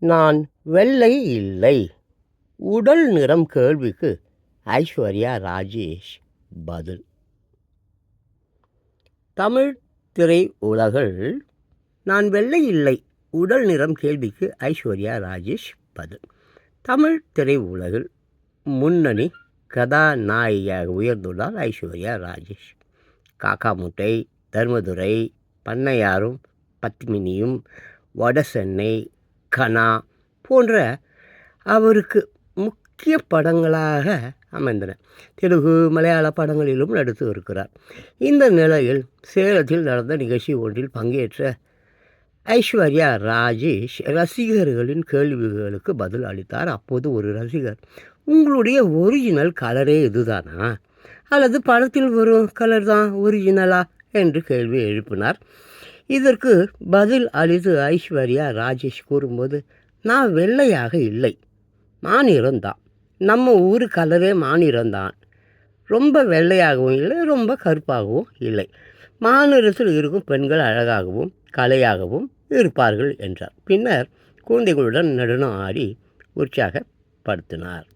நான் வெள்ளை இல்லை. உடல் நிறம் கேள்விக்கு ஐஸ்வர்யா ராஜேஷ் பதில். தமிழ் திரை உலகில் நான் வெள்ளை இல்லை உடல் நிறம் கேள்விக்கு ஐஸ்வர்யா ராஜேஷ் பதில். தமிழ் திரை உலகில் முன்னணி கதாநாயகியாக உயர்ந்துள்ளார் ஐஸ்வர்யா ராஜேஷ். காக்கா முட்டை தர்மதுரை பண்ணையாரும் பத்மினியும் வடசென்னை கனா போன்ற அவருக்கு முக்கிய படங்களாக அமைந்தன. தெலுங்கு மலையாள படங்களிலும் நடித்து இருக்கிறார். இந்த நிலையில் சேலத்தில் நடந்த நிகழ்ச்சி ஒன்றில் பங்கேற்ற ஐஸ்வர்யா ராஜேஷ் ரசிகர்களின் கேள்விகளுக்கு பதில் அளித்தார். அப்போது ஒரு ரசிகர் உங்களுடைய ஒரிஜினல் கலரே இதுதானா? அல்லது படத்தில் வரும் கலர் தான் ஒரிஜினலா என்று கேள்வி எழுப்பினார். இதற்கு பதில் அளித்து ஐஸ்வர்யா ராஜேஷ் கூறும்போது நான் வெள்ளையாக இல்லை. மாநிறம்தான் நம்ம ஊர் கலரே மாநிறம்தான் ரொம்ப வெள்ளையாகவும் இல்லை ரொம்ப கருப்பாகவும் இல்லை. மாநிலத்தில் இருக்கும் பெண்கள் அழகாகவும் கலையாகவும் இருப்பார்கள் என்றார். பின்னர் குழந்தைகளுடன் நடனம் ஆடி உற்சாகப்படுத்தினார்.